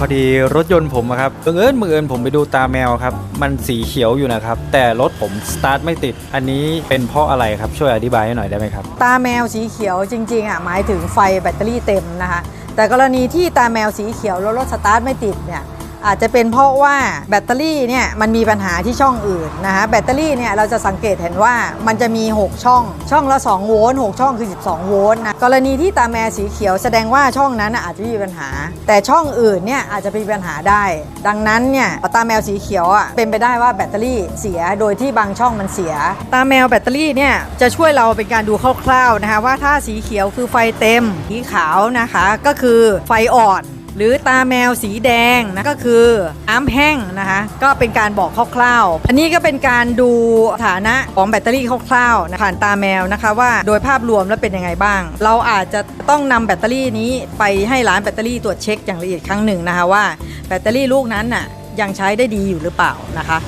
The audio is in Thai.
พอดีรถยนต์ผมครับบังเอิญบังเอิญผมไปดูตาแมวครับ มันสีเขียวอยู่นะครับ แต่รถผมสตาร์ทไม่ติด อันนี้เป็นเพราะอะไรครับ ช่วยอธิบายให้หน่อยได้ไหมครับ ตาแมวสีเขียวจริงๆอะหมายถึงไฟแบตเตอรี่เต็มนะคะ แต่กรณีที่ตาแมวสีเขียวแล้วรถสตาร์ทไม่ติดเนี่ย อาจจะเป็นเพราะว่าแบตเตอรี่เนี่ยมันมีปัญหาที่ช่องอื่นนะคะแบตเตอรี่เนี่ยเราจะสังเกตเห็นว่ามันจะมี 6 ช่อง ช่องละ 2 โวลต์6ช่องคือ 12 โวลต์นะกรณีที่ตาแมวสีเขียวแสดงว่าช่องนั้นอาจจะมีปัญหา แต่ช่องอื่นเนี่ยอาจจะมีปัญหาได้ ดังนั้นเนี่ยตาแมวสีเขียวอะเป็นไปได้ว่าแบตเตอรี่เสียโดยที่บางช่องมันเสีย ตาแมวแบตเตอรี่เนี่ยจะช่วยเราเป็นการดูคร่าวๆนะคะว่าถ้าสีเขียวคือไฟเต็มสีขาวนะคะก็คือไฟอ่อน หรือตาแมวสีแดงนะก็คือน้ำแห้งนะคะก็เป็นการบอกคร่าวๆ อันนี้ก็เป็นการดูฐานะของแบตเตอรี่คร่าวๆนะผ่านตาแมวนะคะว่าโดยภาพรวมแล้วเป็นยังไงบ้าง เราอาจจะต้องนำแบตเตอรี่นี้ไปให้ร้านแบตเตอรี่ตรวจเช็คอย่างละเอียดครั้งหนึ่งนะคะว่าแบตเตอรี่ลูกนั้นน่ะยังใช้ได้ดีอยู่หรือเปล่านะคะ